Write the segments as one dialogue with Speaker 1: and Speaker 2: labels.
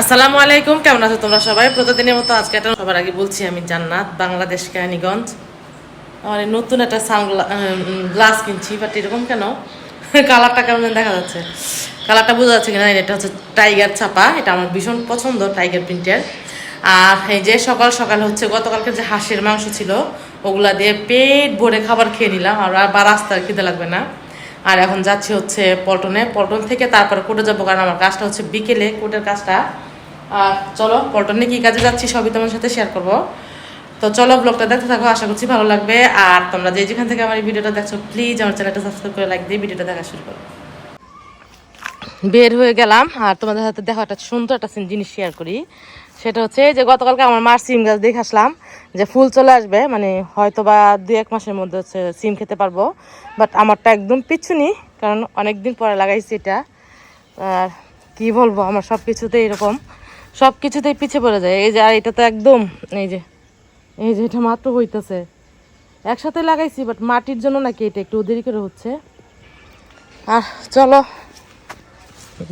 Speaker 1: আসসালামু আলাইকুম, কেমন আছো তোমরা সবাই? প্রতিদিনের মতো আজকে একটা সবার আগে বলছি, আমি জান্নাত, বাংলাদেশ কেরানীগঞ্জ। আমার নতুন একটা গ্লাস কিনছি বাট এরকম কেন? কালারটা কেমন দেখা যাচ্ছে। কালারটা বোঝা যাচ্ছে কিনা এটা হচ্ছে টাইগার ছাপা এটা আমার ভীষণ পছন্দ টাইগার প্রিন্টের আর এই যে সকাল সকাল হচ্ছে, গতকালকে যে হাঁসের মাংস ছিল, ওগুলা দিয়ে পেট ভরে খাবার খেয়ে নিলাম, আর আর বা রাস্তায় খেতে লাগবে না। আর এখন যাচ্ছি হচ্ছে পল্টনে, পল্টন থেকে তারপর কোর্টে যাব, কারণ আমার কাজটা হচ্ছে বিকেলে কোর্টের কাজটা। আর চলো, পল্টনে কি কাজে যাচ্ছি সবই তোমার সাথে শেয়ার করব। তো চলো ব্লগটা দেখতে থাকো, আশা করছি ভালো লাগবে। আর তোমরা যে যেখান থেকে আমার এই ভিডিওটা দেখছ প্লিজ আমার চ্যানেলটা সাবস্ক্রাইব করে লাইক দিয়ে ভিডিওটা দেখা শুরু করো। বের হয়ে গেলাম, আর তোমাদের সাথে দেখো একটা সুন্দর একটা জিনিস শেয়ার করি। সেটা হচ্ছে যে গতকালকে আমার মার সিম গাছ দেখে আসলাম, যে ফুল চলে আসবে মানে হয়তো বা দু এক মাসের মধ্যে হচ্ছে সিম খেতে পারব। বাট আমারটা একদম পিছুনি কারণ অনেক দিন পরে লাগাইছি এটা। আর কি বলব, আমার সব কিছুতে এরকম। সব কিছুতেই পিছিয়ে পড়ে যায়। এই যে, আর এটা তো একদম, এই যে এই যে এটা মাত্র হইতেছে। একসাথে লাগাইছি বাট মাটির জন্য নাকি এটা একটু দেরি করে হচ্ছে। আর চলো,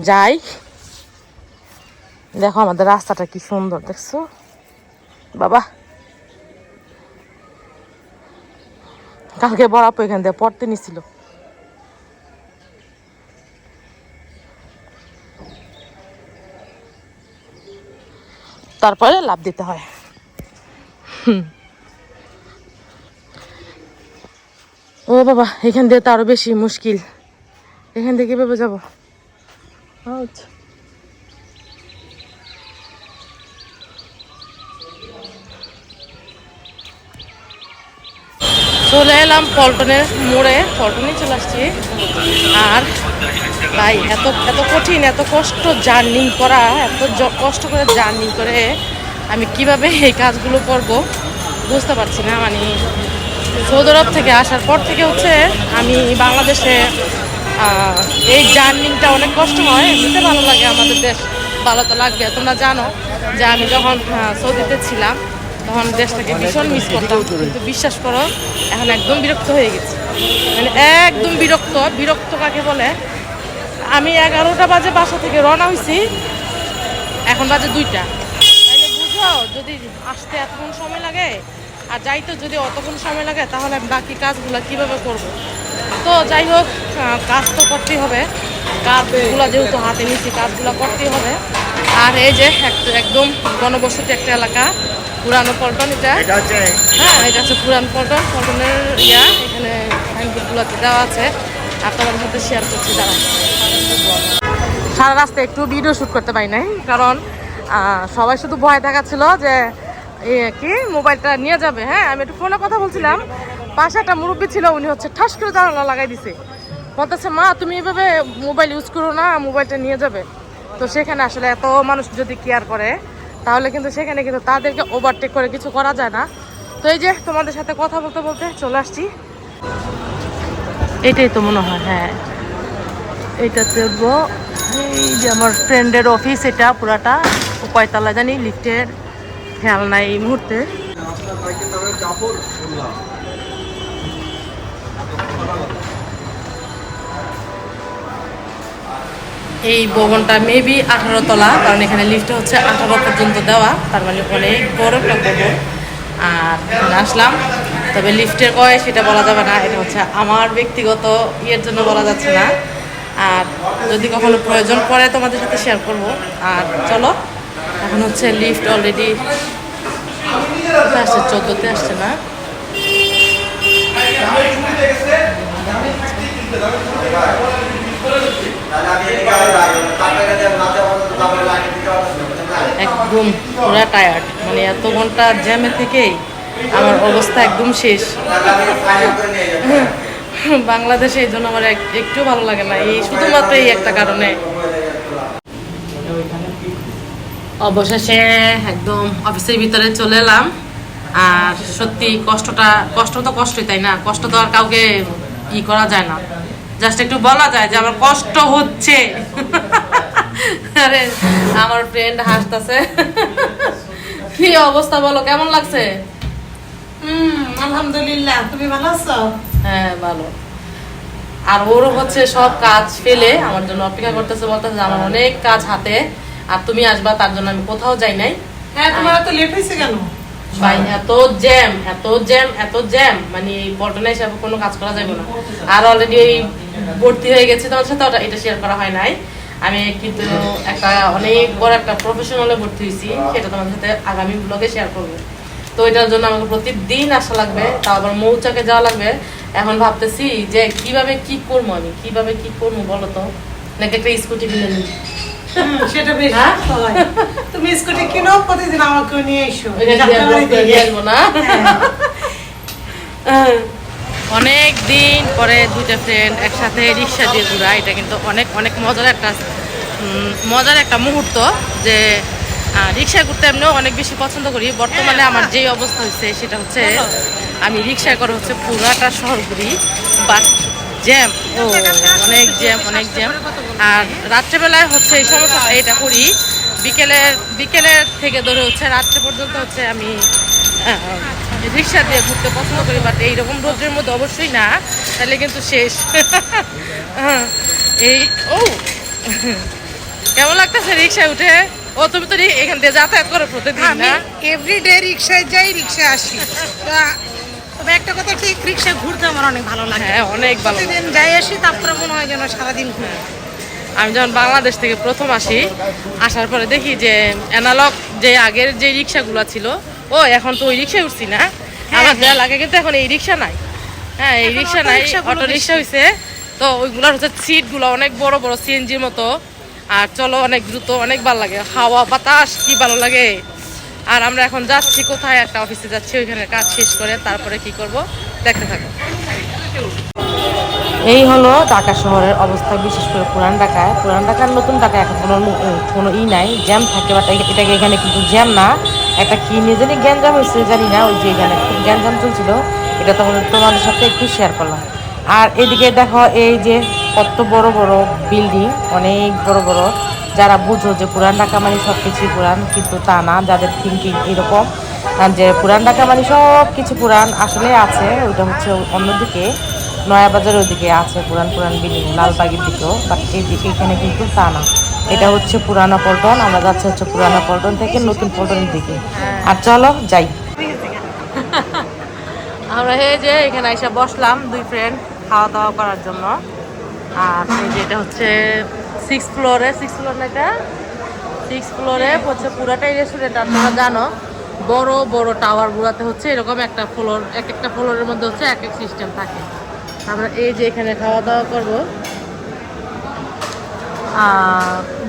Speaker 1: যাই। দেখো আমাদের রাস্তাটা কি সুন্দর, দেখছ? বাবা। কালকে বরাপ এখান দিয়ে পড়তে নিছিল। তারপরে লাভ দিতে হয়। হুম। ও বাবা এখান দিয়ে তো আরও বেশি মুশকিল। এখান থেকে কীভাবে যাব? আচ্ছা। চলে এলাম পল্টনের মোড়ে পল্টনে চলে আসছি। আর ভাই, এত এত কঠিন, এত কষ্ট জার্নি করা, এত কষ্ট করে জার্নি করে আমি কীভাবে এই কাজগুলো করব বুঝতে পারছি না। মানে সৌদি আরব থেকে আসার পর থেকে হচ্ছে আমি বাংলাদেশে এই জার্নিংটা অনেক কষ্ট হয়, এমনিতে ভালো লাগে আমাদের দেশ, ভালো তো লাগবে, তোমরা জানো যে আমি যখন সৌদিতে ছিলাম, তখন দেশটাকে ভীষণ মিস করতাম, কিন্তু বিশ্বাস করো, এখন একদম বিরক্ত হয়ে গেছি। মানে একদম বিরক্ত বিরক্ত কাকে বলে? আমি এগারোটা বাজে বাসা থেকে রওনা হয়েছি এখন বাজে দুইটা। তাইলে বুঝো যদি আসতে এতক্ষণ সময় লাগে আর যাইতে যদি অতক্ষণ সময় লাগে তাহলে আমি বাকি কাজগুলো কীভাবে করব? তো যাই হোক কাজ তো করতেই হবে। কাজগুলো যেহেতু হাতে নিচ্ছি কাজগুলো করতেই হবে। আর এই যে এক- একদম গণবসতি একটা এলাকা পুরানো পল্টন এটা। হ্যাঁ এটা হচ্ছে পুরান পল্টন। পল্টনের ইয়া এখানে সাইনবোর্ডগুলোতে দেওয়া আছে। আর তোমার সাথে শেয়ার করছি দাঁড়া সারা রাস্তায় একটু ভিডিও শ্যুট করতে পারি নাই, কারণ সবাই শুধু ভয় দেখাচ্ছিল যে কি মোবাইলটা নিয়ে যাবে হ্যাঁ আমি একটু ফোনে কথা বলছিলাম। পাশে একটা মুরব্বী ছিল, উনি হচ্ছে ঠাস করে জানালা লাগাই দিছে। বলতেছে, মা, তুমি এভাবে মোবাইল ইউজ করো না, মোবাইলটা নিয়ে যাবে। তো সেখানে আসলে এত মানুষ যদি কেয়ার করে, তাহলে কিন্তু সেখানে কিন্তু তাদেরকে ওভারটেক করে কিছু করা যায় না। তো এই যে, তোমাদের সাথে কথা বলতে বলতে চলে আসছি। এটাই তো মনে হয় হ্যাঁ। এটা চলবো এই যে আমার ফ্রেন্ডের অফিস এটা পুরাটা কয়তলা জানি লিফটের খেয়াল নাই এই মুহূর্তে। এই ভবনটা মেবি আঠারো তলা, কারণ এখানে লিফটে হচ্ছে আঠারো পর্যন্ত দেওয়া, তার মানে অনেক বড় একটা ভবন। আর আসলাম, তবে লিফটের কয় সেটা বলা যাবে না, এটা হচ্ছে আমার ব্যক্তিগত ইয়ের জন্য বলা যাচ্ছে না। আর যদি কখনো প্রয়োজন পড়ে তোমাদের সাথে শেয়ার করব। আর চলো এখন হচ্ছে লিফট অলরেডি আসছে চোদ্দোতে আসছে না। একদম পুরা টায়ার্ড মানে এত ঘণ্টা জ্যামে থেকেই আমার অবস্থা একদম শেষ। বাংলাদেশে এই জন্য আমার একটু ভালো লাগে না। এই শুধুমাত্র এই একটা কারণে। অবশেষে একদম অফিসের ভিতরে চলে এলাম। আর সত্যি কষ্টটা কষ্ট তো কষ্টই, তাই না? কষ্ট তো আর কাউকে ই করা যায় না। জাস্ট একটু বলা যায় যে আমার কষ্ট হচ্ছে। আরে, আমার ফ্রেন্ড হাসতেছে। কি অবস্থা বলো, কেমন লাগছে?
Speaker 2: হুম, আলহামদুলিল্লাহ। তুমি ভালো আছো?
Speaker 1: হ্যাঁ ভালো। আর ওরও হচ্ছে সব কাজ ফেলে আমার জন্য অপেক্ষা করতেছে বলতেছে আমার অনেক কাজ হাতে আর তুমি আসবা তার জন্য আমি কোথাও যাই নাই।
Speaker 2: হ্যাঁ তোমার তো লেট হয়েছে কেন?
Speaker 1: ভাই এত জ্যাম এত জ্যাম এত জ্যাম মানে এই পল্টনে হিসাবে কোনো কাজ করা যাবে না। আর অলরেডি এই ভর্তি হয়ে গেছে তোমার সাথে ওটা এটা শেয়ার করা হয় নাই। আমি কিন্তু একটা অনেক বড় একটা প্রফেশনালে ভর্তি হয়েছি সেটা তোমাদের সাথে আগামী ব্লগে শেয়ার করব। তো এটার জন্য আমাকে প্রতিদিন আসা লাগবে তাও আবার মৌচাকে যাওয়া লাগবে। এখন ভাবতেছি যে কীভাবে কি করব আমি? কীভাবে কি করব বলো তো? নাকি একটা স্কুটি কিনে নিই?
Speaker 2: সেটা বেশ
Speaker 1: হ্যাঁ?
Speaker 2: তুমি স্কুটি কিনো প্রতিদিন আমাকে নিয়ে এসো।
Speaker 1: আসব না? অনেক দিন পরে দুইটা ফ্রেন্ড একসাথে রিক্সা দিয়ে ঘুরা এটা কিন্তু অনেক অনেক মজার একটা মজার একটা মুহূর্ত যে রিক্সায় ঘুরতে এমনিও অনেক বেশি পছন্দ করি। বর্তমানে আমার যেই অবস্থা হচ্ছে সেটা হচ্ছে আমি রিক্সায় করে হচ্ছে পুরাটা শহর ঘুরি বাট জ্যাম। ও অনেক জ্যাম অনেক জ্যাম। আর রাত্রেবেলায় হচ্ছে এই সমস্যাটা এটা করি। বিকেলে বিকেলের থেকে ধরে হচ্ছে রাত্রে পর্যন্ত হচ্ছে আমি রিক্সা দিয়ে ঘুরতে পছন্দ করি বাট এইরকম রোদ্রের মধ্যে অবশ্যই না। তাহলে কিন্তু শেষ। এই ও কেমন লাগতেছে রিক্সায় উঠে? ও তুমি তো এখান দিয়ে যাতায়াত করো প্রতিদিন না
Speaker 2: এভরিডে রিক্সায় যাই রিক্সায় আসি। তবে একটা কথা ঠিক রিক্সায় ঘুরতে আমার অনেক ভালো লাগে।
Speaker 1: হ্যাঁ অনেক ভালো
Speaker 2: প্রতিদিন যাই আসি তারপরে মনে হয় যেন সারাদিন ঘুরে।
Speaker 1: আমি যখন বাংলাদেশ থেকে প্রথম আসি আসার পরে দেখি যে অ্যানালগ যে আগের যে রিক্সাগুলো ছিল ও এখন তো ওই রিক্সায় উঠছি না। আমার যা লাগে কিন্তু এখন এই রিক্সা নাই। হ্যাঁ এই রিক্সা নাই অটো রিক্সা হয়েছে তো ওইগুলোর হচ্ছে সিটগুলো অনেক বড় বড় সিএনজির মতো। আর চলো, অনেক দ্রুত, অনেক ভালো লাগে। হাওয়া, বাতাস, কি ভালো লাগে। আর আমরা এখন যাচ্ছি কোথায়? একটা অফিসে যাচ্ছি, ওইখানে কাজ শেষ করে তারপরে কি করব? দেখতে থাকো। এই হলো ঢাকা শহরের অবস্থা, বিশেষ করে পুরান ঢাকায়। পুরান ঢাকার নতুন ঢাকায় এখন কোনো কোনো ই নাই জ্যাম থাকে বাট এটাকে এখানে কিন্তু জ্যাম না। একটা কি নিয়ে জানি গ্যাঞ্জাম হয়েছে, জানি না, ওই যে এখানে গ্যাঞ্জাম চলছিল। এটা তোমাদের তোমাদের সাথে একটু শেয়ার করলাম। আর এদিকে দেখো, এই যে কত বড় বড় বিল্ডিং অনেক বড় বড়। যারা বুঝো যে পুরান ঢাকা মানে সব কিছুই পুরান কিন্তু তা না যাদের থিঙ্কিং এরকম যে পুরান ঢাকা মানে সব কিছু পুরান আসলে আছে ওইটা হচ্ছে অন্যদিকে নয়াবাজারের ওদিকে আছে পুরান পুরান বিল্ডিং লালবাগের দিকেও বাট এই দিকে এখানে কিন্তু তা না। এটা হচ্ছে পুরানো পল্টন আমরা যাচ্ছি হচ্ছে পুরানো পল্টন থেকে নতুন পল্টনের দিকে। আর চলো যাই। আমরা এই যে এখানে এসে বসলাম দুই ফ্রেন্ড খাওয়া দাওয়া করার জন্য। আর এই যে এটা হচ্ছে সিক্স ফ্লোরে সিক্স ফ্লোর না এটা? সিক্স ফ্লোরে হচ্ছে পুরাটাই রেস্টুরেন্ট আর তোমরা জানো, বড় বড় টাওয়ার গুলাতে হচ্ছে এরকম একটা ফ্লোর এক একটা ফ্লোরের মধ্যে হচ্ছে এক এক সিস্টেম থাকে। আমরা এই যে এখানে খাওয়া দাওয়া করব।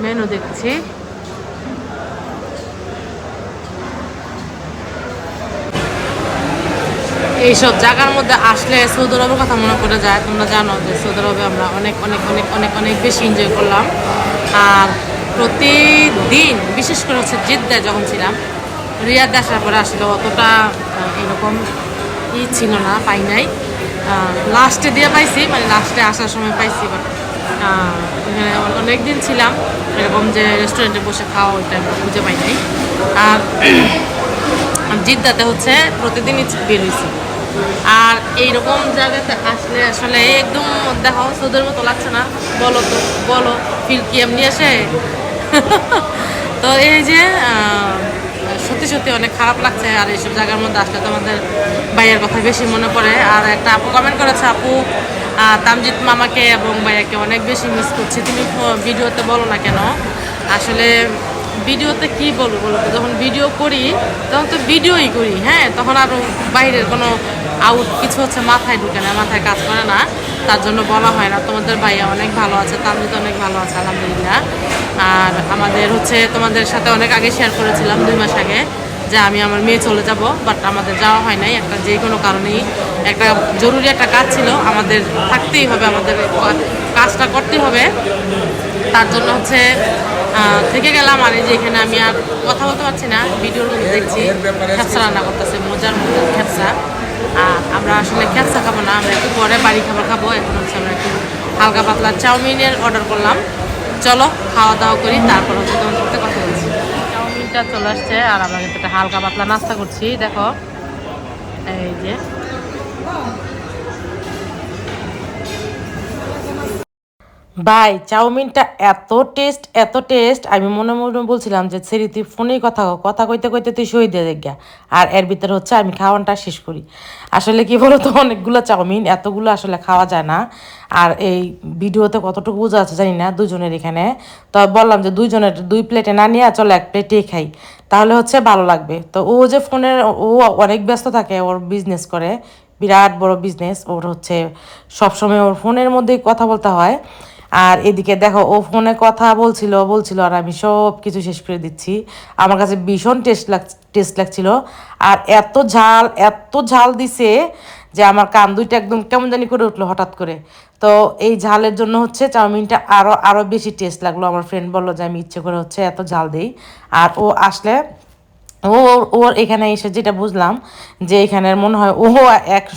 Speaker 1: মেনু দেখছি। এইসব জায়গার মধ্যে আসলে সৌদি আরবের কথা মনে পড়ে যায়। তোমরা জানো যে সৌদি আরবে আমরা অনেক অনেক অনেক অনেক অনেক বেশি এনজয় করলাম। আর প্রতিদিন, বিশেষ করে হচ্ছে জিদ্দায় যখন ছিলাম, রিয়াদ আসার পরে আসলে অতটা এরকম ই ছিল না, পাই নাই। লাস্টে দিয়ে পাইছি মানে লাস্টে আসার সময় পাইছি বাট এখানে অনেক দিন ছিলাম। এরকম যে রেস্টুরেন্টে বসে খাওয়া ওইটা খুঁজে পাই নাই। আর জিদ্দাতে হচ্ছে প্রতিদিনই বের হয়েছি আর এইরকম জায়গাতে আসলে আসলে একদম দেখো সোদের মতো লাগছে না। বলো তো, বলো ফিল কি এমনি আসে? তো এই যে সত্যি সত্যি অনেক খারাপ লাগছে আর এইসব জায়গার মধ্যে আসলে তোমাদের ভাইয়ের কথা বেশি মনে পড়ে। আর একটা আপু কমেন্ট করেছে, আপু তামজিৎ মামাকে এবং ভাইয়াকে অনেক বেশি মিস করছি। তুমি ভিডিওতে বলো না কেন? আসলে ভিডিওতে কি বলব বলো যখন ভিডিও করি, তখন তো ভিডিওই করি হ্যাঁ? তখন আরও বাইরের কোনো আউট কিছু হচ্ছে মাথায় ঢুকে না মাথায় কাজ করে না তার জন্য বলা হয় না। তোমাদের ভাইয়া অনেক ভালো আছে তামিদ অনেক ভালো আছে আলহামদুলিল্লাহ। আর আমাদের হচ্ছে তোমাদের সাথে অনেক আগে শেয়ার করেছিলাম দুই মাস আগে যে আমি আমার মেয়ে চলে যাব বাট আমাদের যাওয়া হয় নাই। একটা যে কোনো কারণেই একটা জরুরি একটা কাজ ছিল আমাদের থাকতেই হবে আমাদের কাজটা করতেই হবে। তার জন্য হচ্ছে থেকে গেলাম আর এই যে এখানে আমি আর কথা বলতে পারছি না ভিডিওর মধ্যে দেখছি খেপসা রান্না করতেছে মজার মধ্যে খেপসা আমরা আসলে ক্যাচা খাব না, আমরা একটু পরে বাড়ি খাবার খাব। এখন হচ্ছে আমরা একটু হালকা পাতলা চাউমিনের অর্ডার করলাম। চলো, খাওয়া দাওয়া করি, তারপর হচ্ছে তোমার সাথে কথা বলছি। চাউমিনটা চলে আসছে, আর আমরা কিন্তু একটা হালকা পাতলা নাস্তা করছি। দেখো, এই যে ভাই, চাউমিনটা এত টেস্ট এত টেস্ট আমি মনে মনে বলছিলাম যে সেরি তুই ফোনেই কথা কথা কইতে কইতে তুই শহীদ দিয়ে দেখ। আর এর ভিতরে হচ্ছে আমি খাওয়ানটা শেষ করি। আসলে কি বলতো, অনেকগুলো চাউমিন, এতগুলো আসলে খাওয়া যায় না। আর এই ভিডিওতে কতটুকু বোঝা আছে জানি না, দুজনের এখানে। তো বললাম যে, দুইজনের, দুই প্লেটে না নিয়ে চলো এক প্লেটেই খাই। তাহলে হচ্ছে ভালো লাগবে। তো ও যে ফোনের, ও অনেক ব্যস্ত থাকে, ওর বিজনেস করে। বিরাট বড় বিজনেস ওর হচ্ছে সবসময় ওর ফোনের মধ্যেই কথা বলতে হয়। আর এদিকে দেখো, ও ফোনে কথা বলছিল বলছিল, আর আমি সব কিছু শেষ করে দিচ্ছি। আমার কাছে ভীষণ টেস্ট লাগ, টেস্ট লাগছিল। আর এত ঝাল এত ঝাল দিছে যে আমার কান দুইটা একদম কেমন জানি করে উঠল হঠাৎ করে। তো এই ঝালের জন্য হচ্ছে চাউমিনটা আরও আরও বেশি টেস্ট লাগল। আমার ফ্রেন্ড বলল যে, আমি ইচ্ছে করে হচ্ছে এত ঝাল দিই। আর ও আসলে ওর- ওর এখানে এসে যেটা বুঝলাম যে এখানের মনে হয় ও এক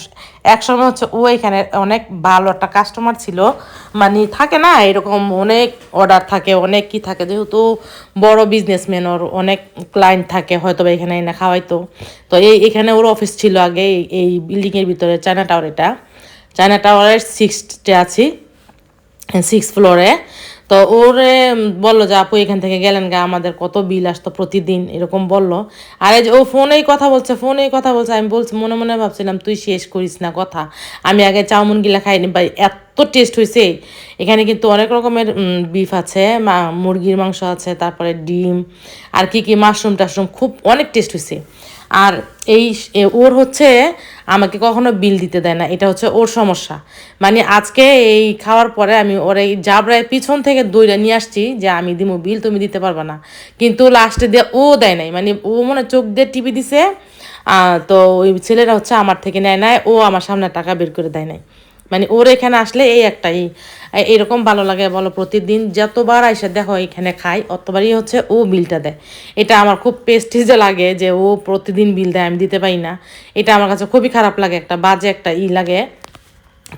Speaker 1: এক সময় হচ্ছে ও এখানে অনেক ভালো একটা কাস্টমার ছিল। মানে থাকে না, এরকম অনেক অর্ডার থাকে, অনেক কি থাকে। যেহেতু বড় বিজনেসম্যান ওর অনেক ক্লায়েন্ট থাকে হয়তো বা এখানে এনে খাওয়াইতো। তো এই, এখানে ওর অফিস ছিল আগে, এই- এই বিল্ডিংয়ের ভিতরে চায়না টাওয়ার এটা। চায়না টাওয়ারের সিক্সটে আছি সিক্স ফ্লোরে তো ওরে বলল যে, আপু, এখান থেকে গেলেন গা, আমাদের কত বিল আসতো প্রতিদিন, এরকম বলল। আর এই যে ও ফোনেই কথা বলছে, ফোনেই কথা বলছে, আমি বলছি, মনে মনে ভাবছিলাম তুই শেষ করিস না কথা। আমি আগে চাউমিন গিলা খাইনি, ভাই, এত টেস্ট হয়েছে এখানে কিন্তু অনেক রকমের বিফ আছে মুরগির মাংস আছে, তারপরে ডিম, আর কি কি মাশরুম টাশরুম খুব অনেক টেস্ট হয়েছে আর এই ওর হচ্ছে আমাকে কখনো বিল দিতে দেয় না, এটা হচ্ছে ওর সমস্যা। মানে আজকে এই খাওয়ার পরে আমি ওর এই জাবরায় পিছন থেকে দইটা নিয়ে আসছি যে আমি দিমু বিল, তুমি দিতে পারবে না। কিন্তু লাস্টে দিয়ে ও দেয় নাই মানে ও মনে চোখ দিয়ে টিভি দিছে তো ওই ছেলেরা হচ্ছে আমার থেকে নেয় নাই, ও আমার সামনে টাকা বের করে দেয় নাই। মানে ওর এখানে আসলে এই একটাই। এরকম ভালো লাগে বলো, প্রতিদিন যতবার এসে দেখো এখানে খাই অতবারই হচ্ছে ও বিলটা দেয়। এটা আমার খুব পেস্টিজে লাগে যে ও প্রতিদিন বিল দেয়, আমি দিতে পারি না। এটা আমার কাছে খুবই খারাপ লাগে, একটা বাজে একটা ই লাগে।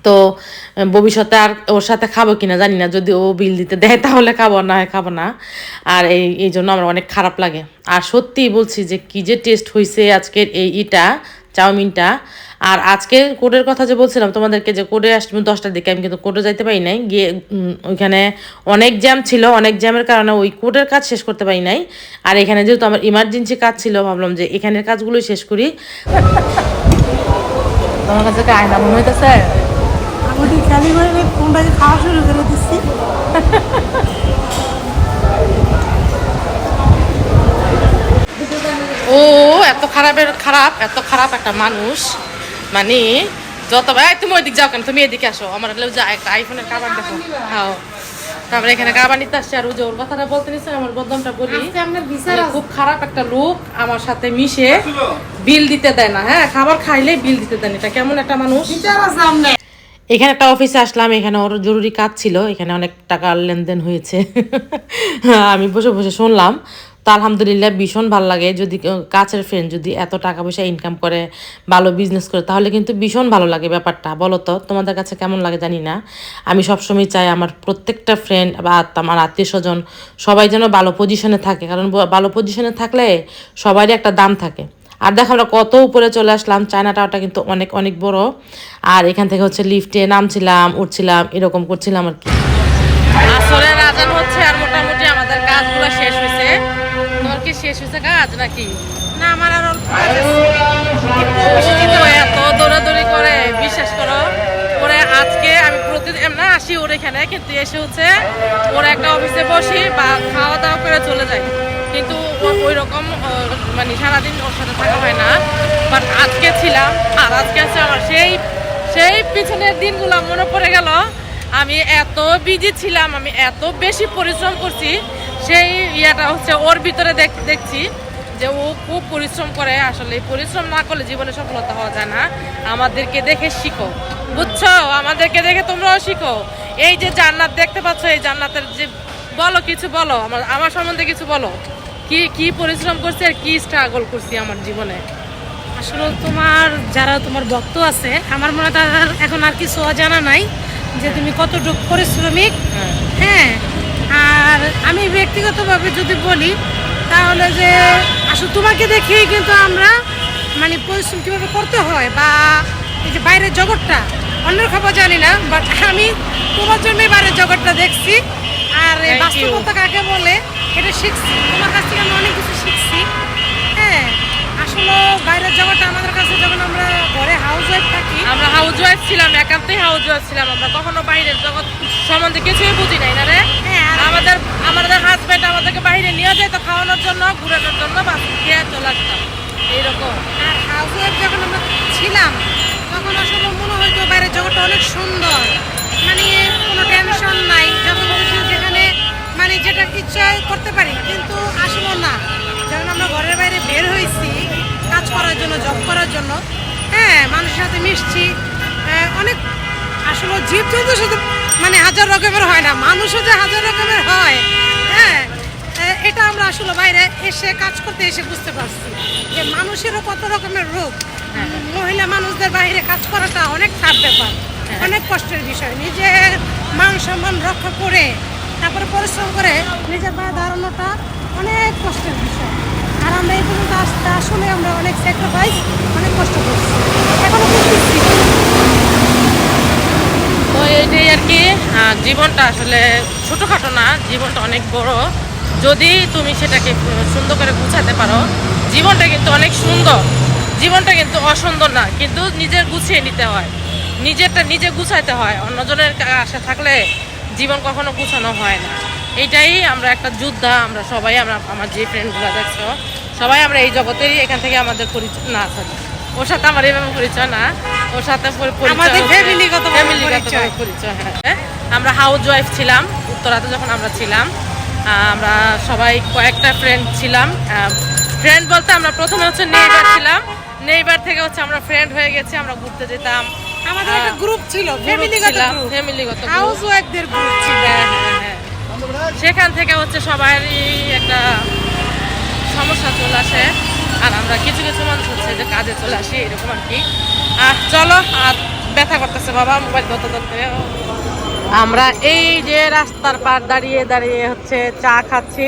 Speaker 1: তো, ভবিষ্যতে আর ওর সাথে খাব কিনা জানি না, যদি ও বিল দিতে দেয় তাহলে খাব, না হয় খাব না। আর এই এই জন্য আমার অনেক খারাপ লাগে। আর সত্যিই বলছি যে কি যে টেস্ট হয়েছে আজকের এই ইটা চাউমিনটা। আর আজকে কোর্টের কথা যে বলছিলাম তোমাদেরকে যে কোর্টে আসবে দশটার দিকে আমি কিন্তু কোর্টে যাইতে পারি নাই। গিয়ে ওইখানে অনেক জ্যাম ছিল অনেক জ্যামের কারণে ওই কোডের কাজ শেষ করতে পারি নাই। আর এখানে যেহেতু আমার ইমার্জেন্সি কাজ ছিল ভাবলাম যে এখানের কাজগুলোই শেষ করি। তোমার কাছে আয়না মনে হইতেছে?
Speaker 2: আমাদের খালি করে ফোনটা খাওয়া শুরু করে দিচ্ছি।
Speaker 1: ও এত খারাপের খারাপ এত খারাপ একটা মানুষ। মানে যত এই তুমি ওইদিক যাও কেন? তুমি এদিকে আসো। আমার যা একটা আইফোনের কাবার দেখো। হ্যাঁ। তারপরে এখানে কাবার নিতে আসছে আর যে ওর কথাটা বলতে নিচ্ছে আমার বদনামটা বলি। মানে খুব খারাপ একটা লোক আমার সাথে মিশে বিল দিতে দেয় না। হ্যাঁ খাবার খাইলে বিল দিতে দেয় না। এটা কেমন একটা মানুষ? এখানে একটা অফিসে আসলাম এখানে ওর জরুরি কাজ ছিল। এখানে অনেক টাকার লেনদেন হয়েছে। আমি বসে বসে শুনলাম। তো আলহামদুলিল্লাহ ভীষণ ভালো লাগে। যদি কাছের ফ্রেন্ড যদি এত টাকা পয়সা ইনকাম করে, ভালো বিজনেস করে, তাহলে কিন্তু ভীষণ ভালো লাগে ব্যাপারটা। বলো তো, তোমাদের কাছে কেমন লাগে জানি না। আমি সবসময় চাই আমার প্রত্যেকটা ফ্রেন্ড বা আমার আত্মীয় স্বজন সবাই যেন ভালো পজিশনে থাকে। কারণ ভালো পজিশনে থাকলে সবারই একটা দাম থাকে। আর দেখো আমরা কত উপরে চলে আসলাম চায়না টাওয়ারটা কিন্তু অনেক অনেক বড়। আর এখান থেকে হচ্ছে লিফটে নামছিলাম, উঠছিলাম, এরকম করছিলাম আর কি। আসরের আজান হচ্ছে আর মোটামুটি আমাদের কাজগুলো শেষ হয়েছে। শেষ কাজ নাকি?
Speaker 2: না, আমার আর অল্প
Speaker 1: এত দৌড়াদৌড়ি করে, বিশ্বাস করো। ওরে আজকে আমি প্রতিদিন না, আসি ওর এখানে, কিন্তু এসে হচ্ছে ওর একটা অফিসে বসি বা খাওয়া দাওয়া করে চলে যাই। কিন্তু ওই রকম মানে সারাদিন ওর সাথে থাকা হয় না। বাট আজকে ছিলাম, আর আজকে আছে আমার সেই সেই পিছনের দিনগুলো মনে পড়ে গেল। আমি এত বিজি ছিলাম, আমি এত বেশি পরিশ্রম করছি সেই ইয়েটা হচ্ছে ওর ভিতরে দেখ- দেখছি যে ও খুব পরিশ্রম করে আসলে। পরিশ্রম না করলে জীবনে সফলতা হওয়া যায় না। আমাদেরকে দেখে শিখো। বুঝছ? আমাদেরকে দেখে তোমরাও শিখো। এই যে জান্নাত দেখতে পাচ্ছ এই জান্নাতের যে বলো কিছু বলো। আমার আমার সম্বন্ধে কিছু বলো। কি কি পরিশ্রম করছি আর কি স্ট্রাগল করছি আমার জীবনে?
Speaker 2: আসলে তোমার যারা তোমার ভক্ত আছে আমার মনে হয় এখন আর কিছু জানা নাই যে তুমি কতটুকু পরিশ্রমিক।
Speaker 1: হ্যাঁ।
Speaker 2: হ্যাঁ আর আমি ব্যক্তিগতভাবে যদি বলি তাহলে যে আসলে তোমাকে দেখেই কিন্তু আমরা মানে পরিশ্রম কীভাবে করতে হয় বা এই যে বাইরের জগৎটা অন্যের খবর জানি না বাট আমি তোমার জন্যই বাইরের জগৎটা দেখছি। আর বাস্তবতা কাকে বলে এটা শিখছি। তোমার কাছ থেকে আমি অনেক কিছু শিখছি। হ্যাঁ আসলে বাইরের জগৎটা আমাদের কাছে যখন আমরা ঘরে হাউস ওয়াইফ থাকি
Speaker 1: আমরা হাউস ওয়াইফ ছিলাম একান্তই হাউস ওয়াইফ ছিলাম আমরা। কখনো বাইরের জগৎ সম্বন্ধে কিছুই বুঝি নাই না রে? আমাদের আমাদের হাজবেন্ড আমাদেরকে বাইরে নিয়ে যেত খাওয়ানোর জন্য ঘুরানোর জন্য বাস খেয়ে চলে আসতাম। এইরকম।
Speaker 2: আর হাউস ওয়াইফ যখন আমরা ছিলাম তখন আসলে মনে হইতো বাইরের জগৎটা অনেক সুন্দর। মানে কোনো টেনশন নাই যখন যেখানে মানে যেটা ইচ্ছা করতে পারি। কিন্তু আসলে না। যখন আমরা ঘরের বাইরে বের হয়েছি কাজ করার জন্য জব করার জন্য হ্যাঁ মানুষের সাথে মিশছি আহ, অনেক আসলে জীব জন্তু শুধু মানে হাজার রকমের হয় না, মানুষও যে হাজার রকমের হয় হ্যাঁ? এটা আমরা আসলে বাইরে এসে কাজ করতে এসে বুঝতে পারছি যে মানুষেরও কত রকমের রোগ। মহিলা মানুষদের বাইরে কাজ করাটা অনেক খারাপ ব্যাপার, অনেক কষ্টের বিষয়। নিজের মান সম্মান রক্ষা করে, তারপরে পরিশ্রম করে নিজের পায়ে দাঁড়ানোটা অনেক কষ্টের বিষয়। আর আমরা এই পর্যন্ত আসতে আসলে আমরা অনেক স্যাক্রিফাইস অনেক কষ্ট করছি। এখনও করতেছি
Speaker 1: তো এইটাই আর কি আহ, জীবনটা আসলে ছোটোখাটো না জীবনটা অনেক বড়। যদি তুমি সেটাকে সুন্দর করে গুছাতে পারো জীবনটা কিন্তু অনেক সুন্দর। জীবনটা কিন্তু অসুন্দর না কিন্তু নিজের গুছিয়ে নিতে হয়। নিজেরটা নিজে গুছাইতে হয় অন্যজনের আশা থাকলে জীবন কখনো গুছানো হয় না। এইটাই আমরা একটা যোদ্ধা আমরা সবাই আমরা আমার যে ফ্রেন্ডগুলো দেখছ সবাই আমরা এই জগতেরই এখান থেকে আমাদের পরিচয় না sorry, ওর সাথে আমার এইভাবে পরিচয় না। ওর সাথে
Speaker 2: আমাদের ফ্যামিলিগতভাবে পরিচয়।
Speaker 1: পরিচয় হ্যাঁ। আমরা হাউস ওয়াইফ ছিলাম উত্তরাতে যখন আমরা ছিলাম আমরা সবাই কয়েকটা ফ্রেন্ড ছিলাম। ফ্রেন্ড বলতে আমরা প্রথমে হচ্ছে নেইবার ছিলাম। নেইবার থেকে হচ্ছে আমরা ফ্রেন্ড হয়ে গেছি আমরা ঘুরতে যেতাম।
Speaker 2: আমাদের একটা গ্রুপ ছিল ফ্যামিলিগত
Speaker 1: ফ্যামিলিগত
Speaker 2: হাউস ওয়াইফদের গ্রুপ ছিল।
Speaker 1: হ্যাঁ, হ্যাঁ, হ্যাঁ। সেখান থেকে হচ্ছে সবারই একটা সমস্যা চলে আসে। আর আমরা কিছু কিছু মানুষ হচ্ছে যে কাজে চলে আসি, এরকম আর কি। আর চলো, আর ব্যথা করতেছে বাবা, মোবাইল ধরতে ধরতে। আমরা এই যে রাস্তার পার দাঁড়িয়ে দাঁড়িয়ে হচ্ছে চা খাচ্ছি,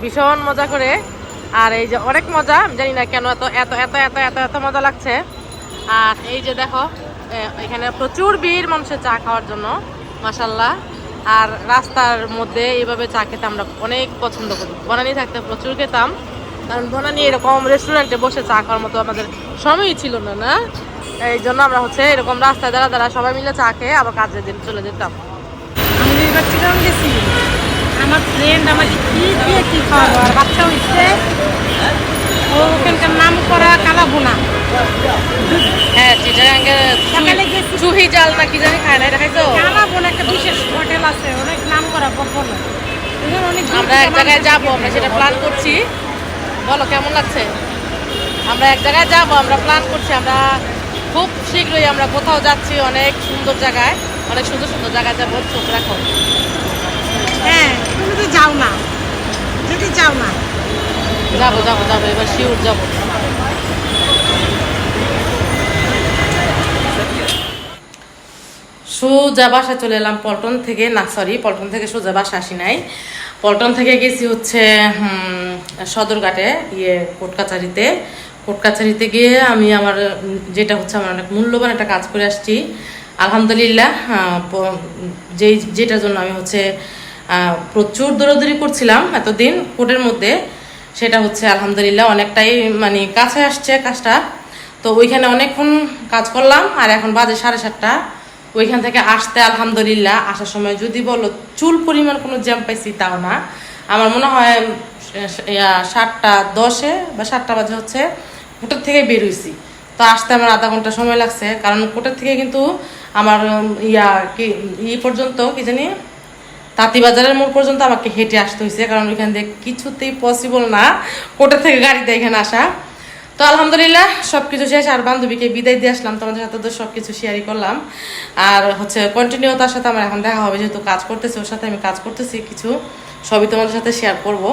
Speaker 1: ভীষণ মজা করে। আর এই যে অনেক মজা, আমি জানি না কেন এত এত এত এত এত এত মজা লাগছে। আর এই যে দেখো এখানে প্রচুর ভিড় মানুষের চা খাওয়ার জন্য মাসাল্লাহ আর রাস্তার মধ্যে এইভাবে চা খেতে আমরা অনেক পছন্দ করি। বনানি থাকতে প্রচুর খেতাম। কারণ বনানি এরকম রেস্টুরেন্টে বসে চা খাওয়ার মতো আমাদের সময়ই ছিল না না? এই জন্য আমরা হচ্ছে এরকম রাস্তায় দাঁড়া দাঁড়া সবাই মিলে চা খেয়ে আবার কাজের দিন চলে যেতাম।
Speaker 2: আমি এবার চিটাগাং গেছি। আমার ফ্রেন্ড আমাকে কি দিয়ে কি খাওয়াবো? আর বাচ্চা হইছে। ও ওখানকার নাম করা কালা বোনা
Speaker 1: হ্যাঁ চিটাগাঙ্গে চুহি জাল না কি জানি খায় না এটা খাইছো?
Speaker 2: কালা একটা বিশেষ হোটেল আছে অনেক নাম করা বকবল অনেক
Speaker 1: আমরা এক জায়গায় যাব আমরা সেটা প্ল্যান করছি। বলো কেমন লাগছে? আমরা এক জায়গায় যাব আমরা প্ল্যান করছি আমরা খুব শীঘ্রই আমরা কোথাও যাচ্ছি অনেক সুন্দর জায়গায় অনেক সুন্দর সুন্দর জায়গায় যাব চোখ রাখো।
Speaker 2: হ্যাঁ তুমি তো যাও না যদি যাও না।
Speaker 1: যাব যাব যাব এবার শিউর যাব। সোজা বাসা চলে এলাম পল্টন থেকে না সরি পল্টন থেকে সোজা বাসা আসি নাই। পল্টন থেকে গেছি হচ্ছে সদরঘাটে ইয়ে কোর্ট কাছারিতে। গিয়ে আমি আমার, যেটা হচ্ছে আমার অনেক মূল্যবান একটা কাজ করে আসছি। আলহামদুলিল্লাহ যেই, যেটার জন্য আমি হচ্ছে প্রচুর দৌড়াদৌড়ি করছিলাম এতদিন কোর্টের মধ্যে। সেটা হচ্ছে আলহামদুলিল্লাহ অনেকটাই মানে কাছে আসছে কাজটা। তো ওইখানে অনেকক্ষণ কাজ করলাম, আর এখন বাজে সাড়ে সাতটা। ওইখান থেকে আসতে আলহামদুলিল্লাহ, আসার সময় যদি বলো চুল পরিমাণ কোনো জ্যাম পাইছি তাও না। আমার মনে হয় সাতটা দশে বা সাতটা বাজে হচ্ছে কোর্টের থেকে বের হয়েছি তো আসতে আমার আধা ঘণ্টা সময় লাগছে, কারণ কোর্টের থেকে কিন্তু আমার ইয়া, কি, ই পর্যন্ত, কি জানি, তাঁতিবাজারের মোড় পর্যন্ত আমাকে হেঁটে আসতে হয়েছে কারণ ওইখান থেকে কিছুতেই পসিবল না কোর্টের থেকে গাড়িতে এখানে আসা। তো আলহামদুলিল্লাহ সব কিছু শেষ আর বান্ধবীকে বিদায় দিয়ে আসলাম। তোমাদের সাথে তো সব কিছু শেয়ারই করলাম। আর হচ্ছে কন্টিনিউ তার সাথে আমার এখন দেখা হবে, যেহেতু কাজ করতেছি, ওর সাথে আমি কাজ করতেছি কিছু, সবই তোমাদের সাথে শেয়ার করব।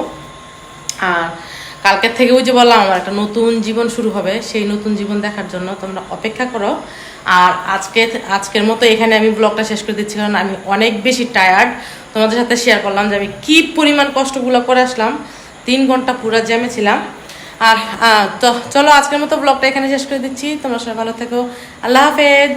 Speaker 1: আর কালকের থেকে ওই যে বললাম, আমার একটা নতুন জীবন শুরু হবে, সেই নতুন জীবন দেখার জন্য তোমরা অপেক্ষা করো। আর আজকে, আজকের মতো এখানে আমি ব্লগটা শেষ করে দিচ্ছি, কারণ আমি অনেক বেশি টায়ার্ড তোমাদের সাথে শেয়ার করলাম যে আমি কী পরিমাণ কষ্টগুলো করে আসলাম। তিন ঘণ্টা পুরা জ্যামে ছিলাম। আর তো চলো আজকের মতো ব্লগটা এখানে শেষ করে দিচ্ছি। তোমরা সবাই ভালো থেকো। আল্লাহ হাফেজ।